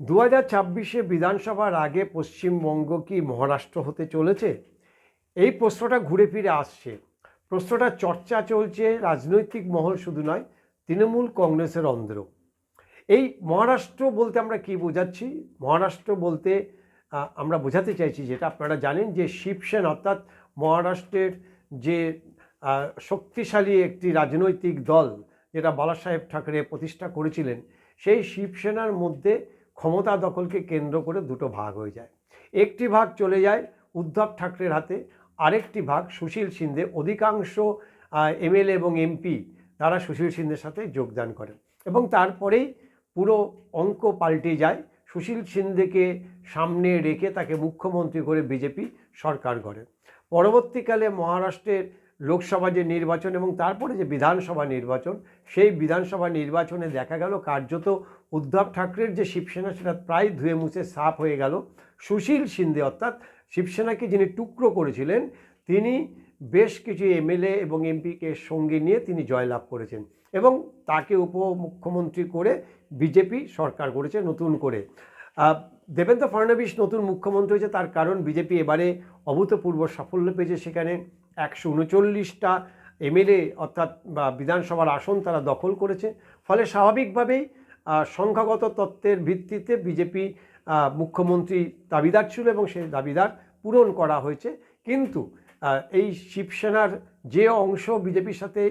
দু হাজার ছাব্বিশে বিধানসভার আগে পশ্চিমবঙ্গ কি মহারাষ্ট্র হতে চলেছে? এই প্রশ্নটা ঘুরে ফিরে আসছে। প্রশ্নটা চর্চা চলছে, রাজনৈতিক মহল শুধু নয়, তৃণমূল কংগ্রেসের অন্ধ্র। এই মহারাষ্ট্র বলতে আমরা কি বোঝাচ্ছি? মহারাষ্ট্র বলতে আমরা বোঝাতে চাইছি যেটা আপনারা জানেন যে শিবসেন অর্থাৎ মহারাষ্ট্রের যে শক্তিশালী একটি রাজনৈতিক দল যেটা বালাসাহেব ঠাকরে প্রতিষ্ঠা করেছিলেন, সেই শিবসেনার মধ্যে ক্ষমতা দখলকে কেন্দ্র করে দুটো ভাগ হয়ে যায়। একটি ভাগ চলে যায় উদ্ধব ঠাকরের হাতে, আরেকটি ভাগ সুশীল সিন্ধে। অধিকাংশ এমএলএ এবং এমপি তারা সুশীল সিন্ধের সাথে যোগদান করেন এবং তারপরেই পুরো অঙ্ক পাল্টে যায়। সুশীল সিন্ধেকে সামনে রেখে তাকে মুখ্যমন্ত্রী করে বিজেপি সরকার গড়ে। পরবর্তীকালে মহারাষ্ট্রের লোকসভা যে নির্বাচন এবং তারপরে যে বিধানসভা নির্বাচন, সেই বিধানসভা নির্বাচনে দেখা গেল কার্যত উদ্ধব ঠাকরের যে শিবসেনা, সেটা প্রায় ধুয়ে মুছে সাফ হয়ে গেল। সুশীল সিন্ধে অর্থাৎ শিবসেনাকে যিনি টুকরো করেছিলেন, তিনি বেশ কিছু এমএলএ এবং এমপিকে সঙ্গে নিয়ে তিনি জয়লাভ করেছেন এবং তাকে উপমুখ্যমন্ত্রী করে বিজেপি সরকার করেছে নতুন করে। দেবেন্দ্র ফডণবীশ নতুন মুখ্যমন্ত্রী হয়েছে, তার কারণ বিজেপি এবারে অভূতপূর্ব সাফল্য পেয়েছে। সেখানে একশো উনচল্লিশটা এমএলএ অর্থাৎ বিধানসভার আসন তারা দখল করেছে। ফলে স্বাভাবিকভাবেই সংখ্যাগত তত্ত্বের ভিত্তিতে বিজেপি মুখ্যমন্ত্রী দাবিদার ছিল এবং সেই দাবিদার পূরণ করা হয়েছে। কিন্তু এই শিবসেনার যে অংশ বিজেপির সাথে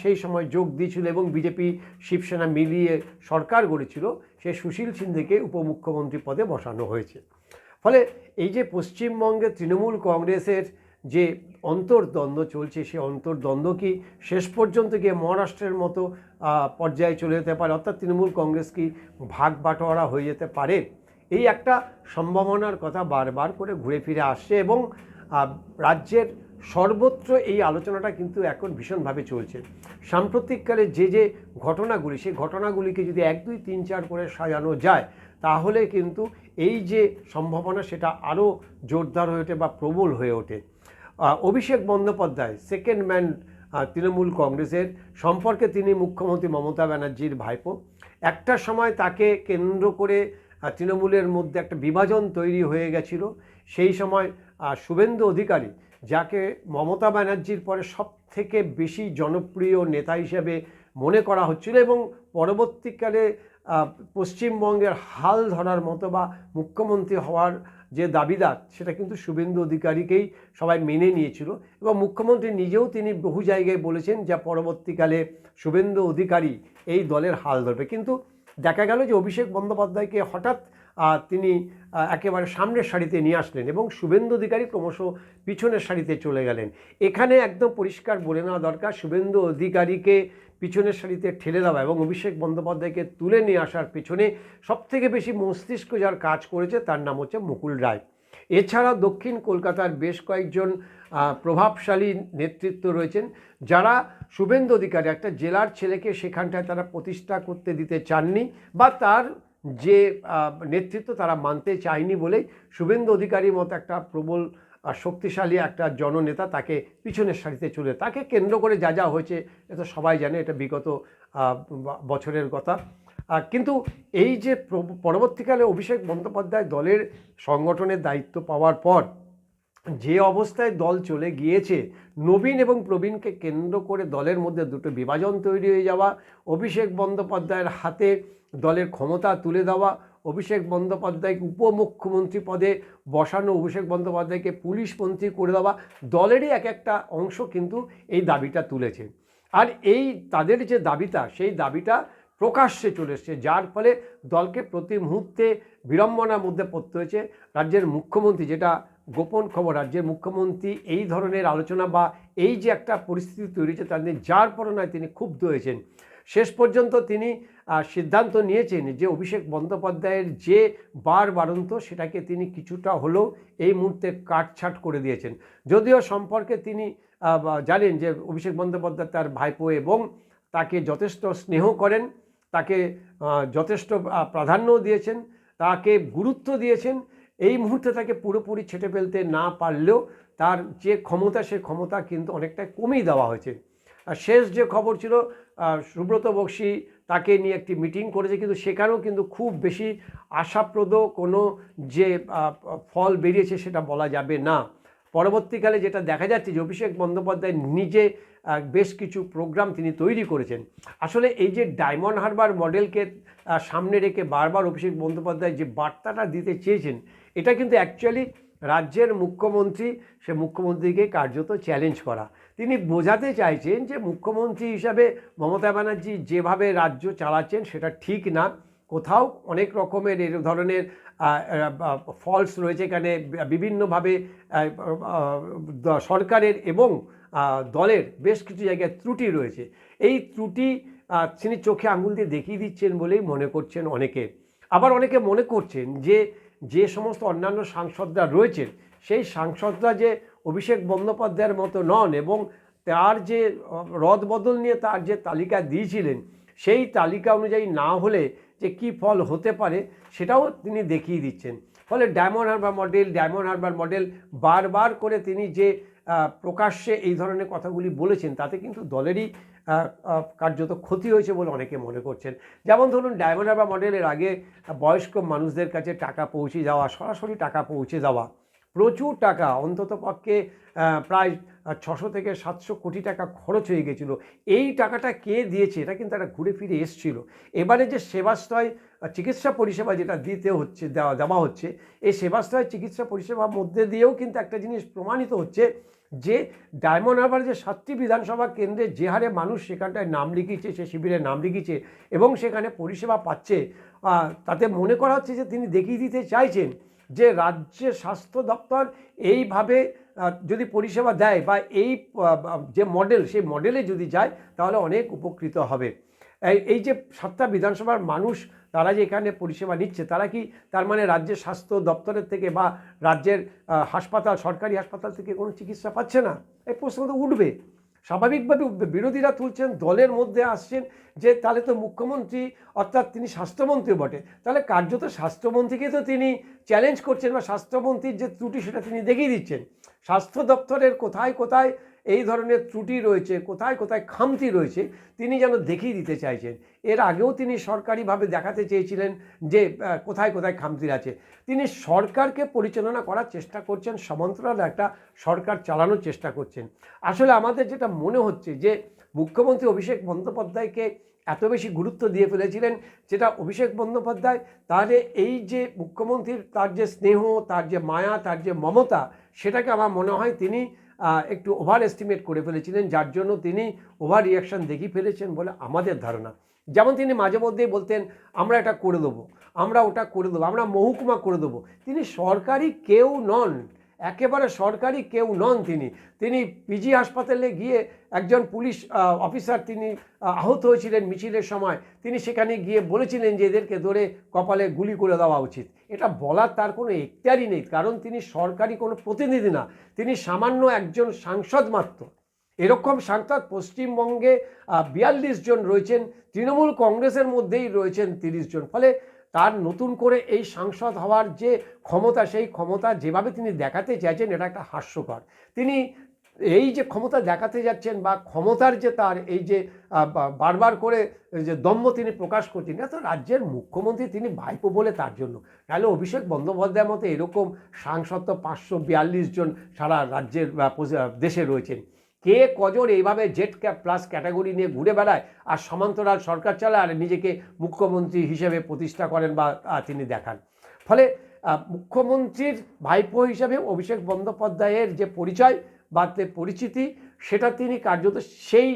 সেই সময় যোগ দিয়েছিল এবং বিজেপি শিবসেনা মিলিয়ে সরকার গড়েছিল, সে সুশীল সিন্ধেকে উপমুখ্যমন্ত্রী পদে বসানো হয়েছে। ফলে এই যে পশ্চিমবঙ্গে তৃণমূল কংগ্রেসের যে অন্তর্দ্বন্দ্ব চলছে সেই অন্তর্দ্বন্দ্ব কি শেষ পর্যন্ত গিয়ে মহারাষ্ট্রের মতো পর্যায়ে চলে যেতে পারে? অর্থাৎ তৃণমূল কংগ্রেস কি ভাগ বাটোয়ারা হয়ে যেতে পারে? এই একটা সম্ভাবনার কথা বারবার করে ঘুরে ফিরে আসছে এবং রাজ্যের সর্বত্র এই আলোচনাটা কিন্তু এখন ভীষণভাবে চলছে। সাম্প্রতিককালে যে যে ঘটনাগুলি, সেই ঘটনাগুলিকে যদি এক, দুই, তিন, চার করে সাজানো যায়, তাহলে কিন্তু এই যে সম্ভাবনা, সেটা আরও জোরদার হয়ে ওঠে বা প্রবল হয়ে ওঠে। অভিষেক বন্দ্যোপাধ্যায় সেকেন্ড ম্যান তৃণমূল কংগ্রেসের, সম্পর্কে তিনি মুখ্যমন্ত্রী মমতা ব্যানার্জির ভাইপো। একটা সময় তাকে কেন্দ্র করে তৃণমূলের মধ্যে একটা বিভাজন তৈরি হয়ে গেছিল। সেই সময় শুভেন্দু অধিকারী, যাকে মমতা ব্যানার্জির পরে সব থেকে বেশি জনপ্রিয় নেতা হিসেবে মনে করা হচ্ছিল এবং পরবর্তীকালে পশ্চিমবঙ্গের হাল ধরার মতো বা মুখ্যমন্ত্রী হওয়ার যে দাবিদার, সেটা কিন্তু শুভেন্দু অধিকারীকেই সবাই মেনে নিয়েছিল এবং মুখ্যমন্ত্রী নিজেও তিনি বহু জায়গায় বলেছেন যা পরবর্তীকালে শুভেন্দু অধিকারী এই দলের হাল ধরবে। কিন্তু দেখা গেল যে অভিষেক বন্দ্যোপাধ্যায়কে হঠাৎ তিনি একেবারে সামনের সারিতে নিয়ে আসলেন এবং শুভেন্দু অধিকারী ক্রমশ পিছনের সারিতে চলে গেলেন। এখানে একদম পরিষ্কার বলে নেওয়া দরকার, শুভেন্দু অধিকারীকে পিছনের সারিতে ঠেলে দেওয়া এবং অভিষেক বন্দ্যোপাধ্যায়কে তুলে নিয়ে আসার পিছনে সবথেকে বেশি মস্তিষ্ক যার কাজ করেছে তার নাম হচ্ছে মুকুল রায়। এছাড়া দক্ষিণ কলকাতার বেশ কয়েকজন প্রভাবশালী নেতৃত্ব রয়েছেন যারা শুভেন্দু অধিকারী, একটা জেলার ছেলেকে সেখানটায় তারা প্রতিষ্ঠা করতে দিতে চাননি বা তার যে নেতৃত্ব তারা মানতে চায়নি বলেই শুভেন্দু অধিকারীর মতো একটা প্রবল শক্তিশালী একটা জননেতা তাকে পিছনের সারিতে চলে তাকে কেন্দ্র করে যা যা হয়েছে এটা সবাই জানে, এটা বিগত বছরের কথা। কিন্তু এই যে পরবর্তীকালে অভিষেক বন্দ্যোপাধ্যায় দলের সংগঠনের দায়িত্ব পাওয়ার পর যে অবস্থায় দল চলে গিয়েছে, নবীন এবং প্রবীণকে কেন্দ্র করে দলের মধ্যে দুটো বিভাজন তৈরি হয়ে যাওয়া, অভিষেক বন্দ্যোপাধ্যায়ের হাতে দলের ক্ষমতা তুলে দেওয়া অভিষেক বন্দ্যোপাধ্যায়কে উপমুখ্যমন্ত্রী পদে বসানো, অভিষেক বন্দ্যোপাধ্যায়কে পুলিশ মন্ত্রী করে দেওয়া, দলেরই এক একটা অংশ কিন্তু এই দাবিটা তুলেছে। আর এই তাদের যে দাবিটা, সেই দাবিটা প্রকাশ্যে চলে এসছে, যার ফলে দলকে প্রতি মুহূর্তে বিড়ম্বনার মধ্যে পড়তে হয়েছে। রাজ্যের মুখ্যমন্ত্রী, যেটা গোপন খবর, রাজ্যের মুখ্যমন্ত্রী এই ধরনের আলোচনা বা এই যে একটা পরিস্থিতি তৈরি হয়েছে তাদের যার পরনায় তিনি ক্ষুব্ধ হয়েছেন। শেষ পর্যন্ত তিনি সিদ্ধান্ত নিয়েছেন যে অভিষেক বন্দ্যোপাধ্যায়ের যে বার বারন্ত সেটাকে তিনি কিছুটা হলেও এই মুহূর্তে কাটছাট করে দিয়েছেন। যদিও সম্পর্কে তিনি জানেন যে অভিষেক বন্দ্যোপাধ্যায় তার ভাইপো এবং তাকে যথেষ্ট স্নেহ করেন তাকে যথেষ্ট আহ, প্রাধান্য দিয়েছেন তাকে গুরুত্ব দিয়েছেন এই মুহূর্তে তাকে পুরোপুরি ছেটে ফেলতে না পারলেও তার যে ক্ষমতা সে ক্ষমতা কিন্তু অনেকটা কমিয়ে দেওয়া হয়েছে। আর শেষ যে খবর ছিল সুব্রত বক্সি তাকে নিয়ে একটি মিটিং করেছে, কিন্তু সেখানেও কিন্তু খুব বেশি আশাপ্রদ কোনো যে ফল বেরিয়েছে সেটা বলা যাবে না। পরবর্তীকালে যেটা দেখা যাচ্ছে যে, অভিষেক বন্দ্যোপাধ্যায় নিজে বেশ কিছু প্রোগ্রাম তিনি তৈরি করেছেন। আসলে এই যে ডায়মন্ড হারবার মডেলকে সামনে রেখে বারবার অভিষেক বন্দ্যোপাধ্যায় যে বার্তাটা দিতে চেয়েছেন, এটা কিন্তু অ্যাকচুয়ালি রাজ্যের মুখ্যমন্ত্রী, সে মুখ্যমন্ত্রীকে কার্যত চ্যালেঞ্জ করা। তিনি বোঝাতে চাইছেন যে মুখ্যমন্ত্রী হিসাবে মমতা ব্যানার্জি যেভাবে রাজ্য চালাচ্ছেন সেটা ঠিক না। কোথাও অনেক রকমের এর ধরনের ফলস রয়েছে এখানে বিভিন্নভাবে সরকারের এবং দলের বেশ কিছু জায়গায় ত্রুটি রয়েছে। এই ত্রুটি তিনি চোখে আঙুল দিয়ে দেখিয়ে দিচ্ছেন বলেই মনে করছেন অনেকে। আবার অনেকে মনে করছেন যে যে সমস্ত অন্যান্য সাংসদরা রয়েছেন, সেই সাংসদরা যে অভিষেক বন্দ্যোপাধ্যায়ের মতো নন এবং তার যে রদ বদল নিয়ে তার যে তালিকা দিয়েছিলেন, সেই তালিকা অনুযায়ী না হলে যে কি ফল হতে পারে সেটাও তিনি দেখিয়ে দিচ্ছেন। ফলে Diamond Harbour model, Diamond Harbour model বারবার করে তিনি যে প্রকাশ্যে এই ধরনের কথাগুলি বলেছেন, তাতে কিন্তু দলেরই কার্যত ক্ষতি হয়েছে বলে অনেকে মনে করছেন। যেমন ধরুন, ডায়মন্ড হারবার মডেলের আগে বয়স্ক মানুষদের কাছে টাকা পৌঁছে যাওয়া, সরাসরি টাকা পৌঁছে দেওয়া প্রচুর টাকা, অন্তত পক্ষে প্রায় ছশো থেকে সাতশো কোটি টাকা খরচ হয়ে গেছিল। এই টাকাটা কে দিয়েছে? এটা কিন্তু একটা ঘুরে ফিরে এসছিল। এবারে যে সেবাশ্রয় চিকিৎসা পরিষেবা যেটা দিতে হচ্ছে, দেওয়া দেওয়া হচ্ছে, এই সেবাশ্রয় চিকিৎসা পরিষেবার মধ্যে দিয়েও কিন্তু একটা জিনিস প্রমাণিত হচ্ছে যে ডায়মন্ড হারবার যে সাতটি বিধানসভা কেন্দ্রে যে হারে মানুষ সেখানটায় নাম লিখিয়েছে, সে শিবিরে নাম লিখিয়েছে এবং সেখানে পরিষেবা পাচ্ছে তাতে মনে করা হচ্ছে যে তিনি দেখিয়ে দিতে চাইছেন যে রাজ্যের স্বাস্থ্য দপ্তর এইভাবে যদি পরিষেবা দেয় বা এই যে মডেল, সেই মডেলে যদি যায়, তাহলে অনেক উপকৃত হবে। এই যে সাতটা বিধানসভার মানুষ তারা যে এখানে পরিষেবা নিচ্ছে, তারা কি তার মানে রাজ্যের স্বাস্থ্য দপ্তরের থেকে বা রাজ্যের হাসপাতাল, সরকারি হাসপাতাল থেকে কোনো চিকিৎসা পাচ্ছে না? এই প্রশ্ন তো উঠবে। স্বাভাবিকভাবে বিরোধীরা তুলছেন, দলের মধ্যে আসছেন যে তাহলে তো মুখ্যমন্ত্রী অর্থাৎ তিনি স্বাস্থ্যমন্ত্রী বটে। তাহলে কার্যত স্বাস্থ্যমন্ত্রীকে তো তিনি চ্যালেঞ্জ করছেন বা স্বাস্থ্যমন্ত্রীর যে ত্রুটি সেটা তিনি দেখিয়ে দিচ্ছেন। স্বাস্থ্য দপ্তরের কোথায় কোথায় এই ধরনের ত্রুটি রয়েছে, কোথায় কোথায় খামতি রয়েছে, তিনি যেন দেখিয়ে দিতে চাইছেন। এর আগেও তিনি সরকারিভাবে দেখাতে চেয়েছিলেন যে কোথায় কোথায় খামতি আছে। তিনি সরকারকে পরিচালনা করার চেষ্টা করছেন সমান্তরাল একটা সরকার চালানোর চেষ্টা করছেন। আসলে আমাদের যেটা মনে হচ্ছে যে, মুখ্যমন্ত্রী অভিষেক বন্দ্যোপাধ্যায়কে এত বেশি গুরুত্ব দিয়ে ফেলেছিলেন যেটা অভিষেক বন্দ্যোপাধ্যায় যে এই যে মুখ্যমন্ত্রীর তার যে স্নেহ, তার যে মায়া, তার যে মমতা, সেটাকে আমার মনে হয় তিনি একটু ওভার এস্টিমেট করে ফেলেছিলেন, যার জন্য তিনি ওভার রিয়াকশান দেখিয়ে ফেলেছেন বলে আমাদের ধারণা। যেমন তিনি মাঝে মধ্যেই বলতেন, আমরা এটা করে দেবো, আমরা ওটা করে দেবো, আমরা মহকুমা করে দেবো। তিনি সরকারি কেউ নন। একেবারে সরকারি কেউ নন তিনি। তিনি পিজি হাসপাতালে গিয়ে একজন পুলিশ অফিসার তিনি আহত হয়েছিলেন মিছিলের সময়। তিনি সেখানে গিয়ে বলেছিলেন যে এদেরকে ধরে কপালে গুলি করে দেওয়া উচিত। এটা বলার তার কোনো এখতিয়ারই নেই, কারণ তিনি সরকারি কোনো প্রতিনিধি না। তিনি সামান্য একজন সাংসদ মাত্র। এরকম সাংসদ পশ্চিমবঙ্গে বিয়াল্লিশ জন রয়েছেন, তৃণমূল কংগ্রেসের মধ্যেই রয়েছেন তিরিশ জন। ফলে তার নতুন করে এই সাংসদ হওয়ার যে ক্ষমতা, সেই ক্ষমতা যেভাবে তিনি দেখাতে চাইছেন, এটা একটা হাস্যকর। তিনি এই যে ক্ষমতা দেখাতে যাচ্ছেন বা ক্ষমতার যে তার এই যে বারবার করে যে দম্ভ তিনি প্রকাশ করছেন, এটা তো রাজ্যের মুখ্যমন্ত্রী তিনি ভাইপো বলে তার জন্য। নাহলে অভিষেক বন্দ্যোপাধ্যায়ের মতো এরকম সাংসদ তো পাঁচশো বিয়াল্লিশ জন সারা রাজ্যের দেশে রয়েছেন। কে কজন এইভাবে জেট ক্যাপ প্লাস ক্যাটাগরি নিয়ে ঘুরে বেড়ায়? আর সমান্তরাল সরকার চালায় আর নিজেকে মুখ্যমন্ত্রী হিসেবে প্রতিষ্ঠা করেন বা তিনি দেখান। ফলে মুখ্যমন্ত্রীর ভাইপো হিসাবে অভিষেক বন্দ্যোপাধ্যায়ের যে পরিচয় বা পরিচিতি, সেটা তিনি কার্যত সেই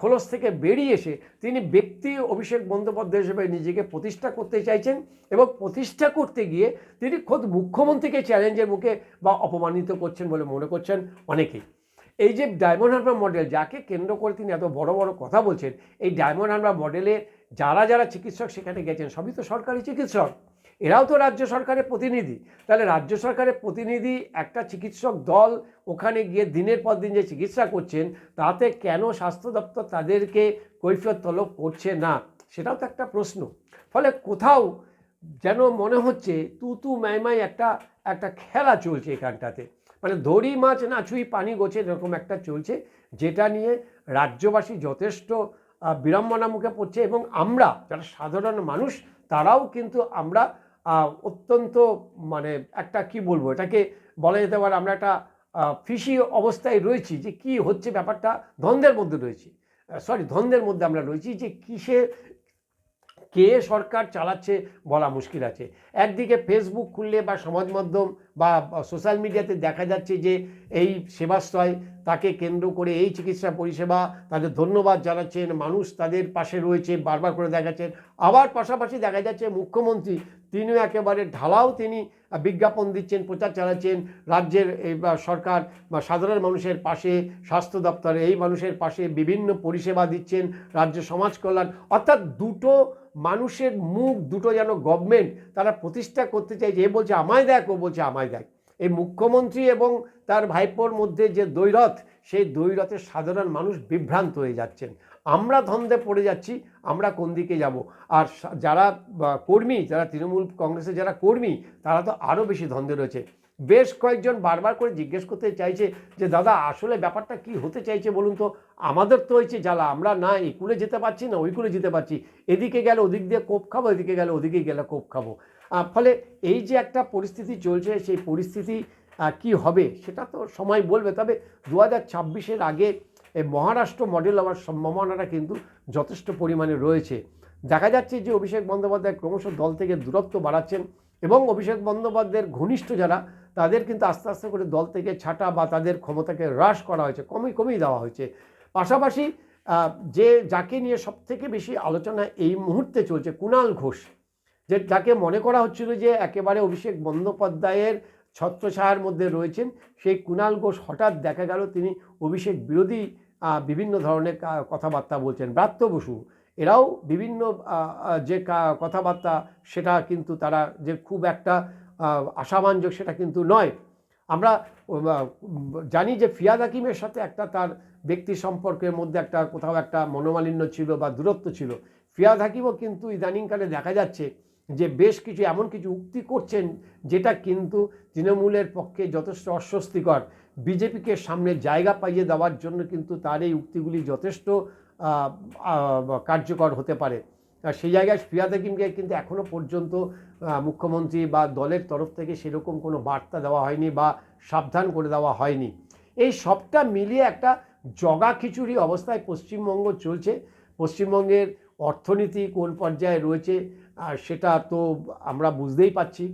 খোলস থেকে বেরিয়ে এসে তিনি ব্যক্তি অভিষেক বন্দ্যোপাধ্যায় হিসেবে নিজেকে প্রতিষ্ঠা করতে চাইছেন এবং প্রতিষ্ঠা করতে গিয়ে তিনি খোদ মুখ্যমন্ত্রীকে চ্যালেঞ্জের মুখে বা অপমানিত করছেন বলে মনে করছেন অনেকেই। এই যে ডায়মন্ড হারবার মডেল, যাকে কেন্দ্র করে তিনি এত বড় বড় কথা বলছেন, এই ডায়মন্ড হারবার মডেলে যারা যারা চিকিৎসক সেখানে গেছেন, সবই তো সরকারি চিকিৎসক। এরাও তো রাজ্য সরকারের প্রতিনিধি। তাহলে রাজ্য সরকারের প্রতিনিধি একটা চিকিৎসক দল ওখানে গিয়ে দিনের পর দিন যে চিকিৎসা করছেন, তাতে কেন স্বাস্থ্য দপ্তর তাদেরকে কৈফিয়ত তলব করছে না? সেটাও তো একটা প্রশ্ন। ফলে কোথাও যেন মনে হচ্ছে তু তু ম্যাইমাই একটা একটা খেলা চলছে এখানটাতে। মানে দড়ি মাছ না ছুঁই পানি গোছে এরকম একটা চলছে, যেটা নিয়ে রাজ্যবাসী যথেষ্ট বিড়ম্বনা মুখে পড়ছে এবং আমরা যারা সাধারণ মানুষ, তারাও কিন্তু আমরা অত্যন্ত মানে একটা কি বলব, এটাকে বলা যেতে পারে আমরা একটা ফিসি অবস্থায় রয়েছি যে কি হচ্ছে ব্যাপারটা দ্বন্দ্বের মধ্যে রয়েছি। সরি দ্বন্দ্বের মধ্যে আমরা রয়েছি যে কিসে কে সরকার চালাচ্ছে বলা মুশকিল আছে। একদিকে ফেসবুক খুললে বা সমাজ মাধ্যম বা সোশ্যাল মিডিয়াতে দেখা যাচ্ছে যে এই সেবাশ্রয় তাকে কেন্দ্র করে এই চিকিৎসা পরিষেবা তাদের ধন্যবাদ জানাচ্ছেন, মানুষ তাদের পাশে রয়েছে, বারবার করে দেখাচ্ছেন। আবার পাশাপাশি দেখা যাচ্ছে মুখ্যমন্ত্রী তিনিও একেবারে ঢালাও তিনি বিজ্ঞাপন দিচ্ছেন, প্রচার চালাচ্ছেন। রাজ্যের সরকার বা, সাধারণ মানুষের পাশে, স্বাস্থ্য দপ্তরে এই মানুষের পাশে বিভিন্ন পরিষেবা দিচ্ছেন, রাজ্য সমাজ কল্যাণ। অর্থাৎ দুটো মানুষের মুখ, দুটো যেন গভর্নমেন্ট তারা প্রতিষ্ঠা করতে চাইছে এ বলছে আমায় দেখ, ও বলছে আমায় দেখ। এই মুখ্যমন্ত্রী এবং তার ভাইপোর মধ্যে যে দ্বৈরথ সেই দ্বৈরথে সাধারণ মানুষ বিভ্রান্ত হয়ে যাচ্ছেন। আমরা ধন্দে পড়ে যাচ্ছি, আমরা কোন দিকে যাব? আর যারা কর্মী, যারা তৃণমূল কংগ্রেসের যারা কর্মী, তারা তো আরও বেশি ধন্দে রয়েছে। বেশ কয়েকজন বারবার করে জিজ্ঞেস করতে চাইছে যে, দাদা, আসলে ব্যাপারটা কি হতে চাইছে বলুন তো? আমাদের তো হয়েছে জ্বালা, আমরা না এই কুলে যেতে পারছি, না ওই কুলে যেতে পারছি। এদিকে গেলে, ওদিক দিয়ে কোপ খাব, এদিকে গেলে ওদিকে গেলে কোপ খাব। ফলে এই যে একটা পরিস্থিতি চলছে, সেই পরিস্থিতি কি হবে সেটা তো সময় বলবে। তবে দু হাজার ছাব্বিশের আগে এই মহারাষ্ট্র মডেল হওয়ার সম্ভাবনাটা কিন্তু যথেষ্ট পরিমাণে রয়েছে। দেখা যাচ্ছে যে অভিষেক বন্দ্যোপাধ্যায় ক্রমশ দল থেকে দূরত্ব বাড়াচ্ছেন এবং অভিষেক বন্দ্যোপাধ্যায়ের ঘনিষ্ঠ যারা, তাদের কিন্তু আস্তে আস্তে করে দল থেকে ছাঁটা বা তাদের ক্ষমতাকে হ্রাস করা হয়েছে, কমই কমিয়ে দেওয়া হয়েছে। পাশাপাশি যে যাকে নিয়ে সবথেকে বেশি আলোচনা এই মুহূর্তে চলছে, কুণাল ঘোষ, যে যাকে মনে করা হচ্ছিল যে একেবারে অভিষেক বন্দ্যোপাধ্যায়ের ছত্রছায়ার মধ্যে রয়েছেন। সেই কুণাল ঘোষ হঠাৎ দেখা গেল তিনি অভিষেক বিরোধী বিভিন্ন ধরনের কথাবার্তা বলছেন। ব্রাত্য বসু এরাও বিভিন্ন যে কথাবার্তা সেটা কিন্তু তারা যে খুব একটা আহ, আশাবাঞ্জক সেটা কিন্তু নয়। আমরা জানি যে ফিয়াদ হাকিমের সাথে একটা তার ব্যক্তি সম্পর্কের মধ্যে একটা কোথাও একটা মনোমালিন্য ছিল বা দূরত্ব ছিল। ফিয়াদ হাকিমও কিন্তু ইদানিংকালে দেখা যাচ্ছে যে বেশ কিছু এমন কিছু উক্তি করছেন যেটা কিন্তু তৃণমূলের পক্ষে যথেষ্ট অস্বস্তিকর। বিজেপিকে সামনে জায়গা পাইয়ে দেওয়ার জন্য কিন্তু তার এই উক্তিগুলি যথেষ্ট কার্যকর হতে পারে। আর সেই জায়গায় ফিয়াদ হাকিমকে কিন্তু এখনও পর্যন্ত মুখ্যমন্ত্রী বা দলের তরফ থেকে সেরকম কোনো বার্তা দেওয়া হয়নি বা সাবধান করে দেওয়া হয়নি। এই সবটা মিলিয়ে একটা জগা খিচুড়ি অবস্থায় পশ্চিমবঙ্গ চলছে। পশ্চিমবঙ্গের অর্থনীতি কোন পর্যায়ে রয়েছে সেটা তো আমরা বুঝতেই পাচ্ছি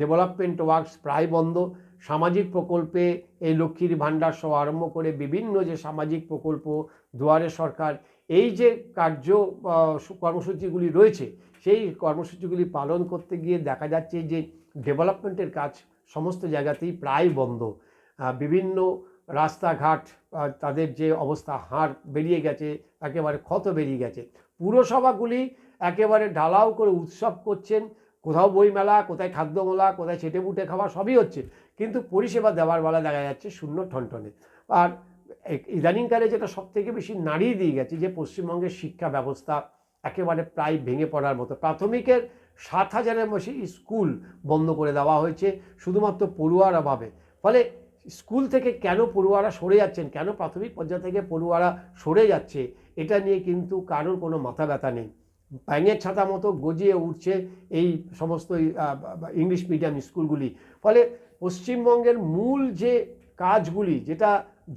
ডেভেলপমেন্ট ওয়ার্কস প্রায় বন্ধ। সামাজিক প্রকল্পে এই লক্ষ্মীর ভাণ্ডার সহ আরম্ভ করে বিভিন্ন যে সামাজিক প্রকল্প, দুয়ারে সরকার, এই যে কার্য কর্মসূচিগুলি রয়েছে, সেই কর্মসূচিগুলি পালন করতে গিয়ে দেখা যাচ্ছে যে ডেভেলপমেন্টের কাজ সমস্ত জায়গাতেই প্রায় বন্ধ। বিভিন্ন রাস্তাঘাট তাদের যে অবস্থা, হাড় বেরিয়ে গেছে, একেবারে ক্ষত বেরিয়ে গেছে। পুরসভাগুলি একেবারে ঢালাও করে উৎসব করছেন। কোথাও বইমেলা, কোথায় খাদ্যমেলা, কোথায় ছেটে বুটে খাওয়া সবই হচ্ছে। কিন্তু পরিষেবা দেওয়ার বেলা দেখা যাচ্ছে শূন্য ঠনঠনে। আর ইদানিংকালে যেটা সব থেকে বেশি নাড়িয়ে দিয়ে গেছে যে পশ্চিমবঙ্গের শিক্ষা ব্যবস্থা একেবারে প্রায় ভেঙে পড়ার মতো। প্রাথমিকের সাত হাজারের বেশি স্কুল বন্ধ করে দেওয়া হয়েছে শুধুমাত্র পড়ুয়ার অভাবে। ফলে স্কুল থেকে কেন পড়ুয়ারা সরে যাচ্ছেন, কেন প্রাথমিক পর্যায় থেকে পড়ুয়ারা সরে যাচ্ছে, এটা নিয়ে কিন্তু কারোর কোনো মাথা ব্যথা নেই। ব্যাঙের ছাতা মতো গজিয়ে উঠছে এই সমস্ত ইংলিশ মিডিয়াম স্কুলগুলি। ফলে পশ্চিমবঙ্গের মূল যে কাজগুলি, যেটা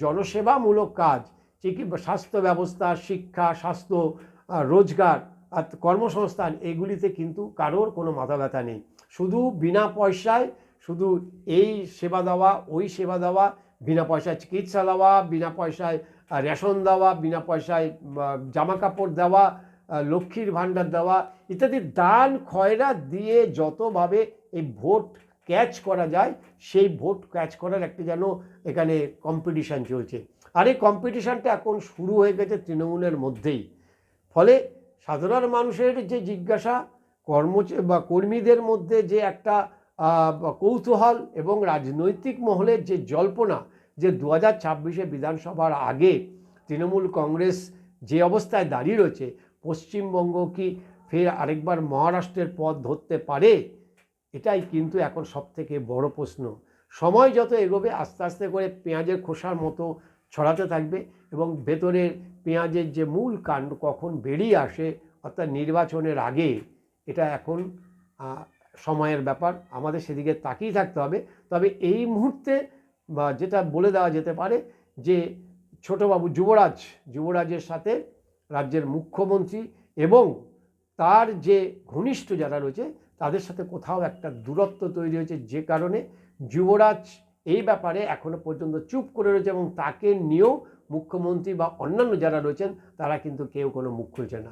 জনসেবামূলক কাজ স্বাস্থ্য ব্যবস্থা, শিক্ষা, স্বাস্থ্য রোজগার আর কর্মসংস্থান, এগুলিতে কিন্তু কারোর কোনো মাথা ব্যথা নেই। শুধু বিনা পয়সায়, শুধু এই সেবা দেওয়া, ওই সেবা দেওয়া, বিনা পয়সায় চিকিৎসা দেওয়া, বিনা পয়সায় রেশন দেওয়া, বিনা পয়সায় জামা কাপড় দেওয়া লক্ষ্মীর ভাণ্ডার দেওয়া, ইত্যাদি দান, খয়রা দিয়ে যতভাবে এই ভোট ক্যাচ করা যায়, সেই ভোট ক্যাচ করার একটা যেন এখানে কম্পিটিশান চলছে। আর এই কম্পিটিশানটা এখন শুরু হয়ে গেছে তৃণমূলের মধ্যেই। ফলে সাধারণ মানুষের যে জিজ্ঞাসা কর্ম বা কর্মীদের মধ্যে যে একটা কৌতূহল এবং রাজনৈতিক মহলের যে জল্পনা যে দু হাজার ছাব্বিশে বিধানসভার আগে তৃণমূল কংগ্রেস যে অবস্থায় দাঁড়িয়ে রয়েছে পশ্চিমবঙ্গ কি ফের আরেকবার মহারাষ্ট্রের পথ ধরতে পারে? এটাই কিন্তু এখন সবথেকে বড় প্রশ্ন। সময় যত এগোবে, আস্তে আস্তে করে পেঁয়াজের খোসার মতো ছড়াতে থাকবে এবং ভেতরের পেঁয়াজের যে মূল কাণ্ড কখন বেরিয়ে আসে, অর্থাৎ নির্বাচনের আগে, এটা এখন সময়ের ব্যাপার। আমাদের সেদিকে তাকিয়ে থাকতে হবে। তবে এই মুহূর্তে যেটা বলে দেওয়া যেতে পারে যে, ছোটবাবু যুবরাজ, যুবরাজের সাথে রাজ্যের মুখ্যমন্ত্রী এবং তার যে ঘনিষ্ঠ যারা রয়েছে, তাদের সাথে কোথাও একটা দূরত্ব তৈরি হয়েছে যে কারণে যুবরাজ এই ব্যাপারে এখনও পর্যন্ত চুপ করে রয়েছে এবং তাকে নিয়েও মুখ্যমন্ত্রী বা অন্যান্য যারা রয়েছেন, তারা কিন্তু কেউ কোনো মুখ খুলছে না।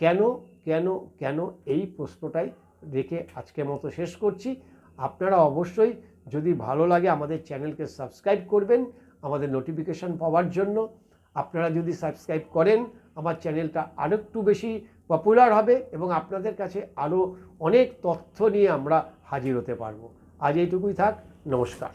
কেন কেন কেন এই প্রশ্নটাই রেখে আজকের মতো শেষ করছি। আপনারা অবশ্যই যদি ভালো লাগে আমাদের চ্যানেলকে সাবস্ক্রাইব করবেন, আমাদের নোটিফিকেশান পাওয়ার জন্য। আপনারা যদি সাবস্ক্রাইব করেন আমার চ্যানেলটা আরও একটু বেশি পপুলার হবে এবং আপনাদের কাছে আরও অনেক তথ্য নিয়ে আমরা হাজির হতে পারব। আজ এইটুকুই থাক, নমস্কার।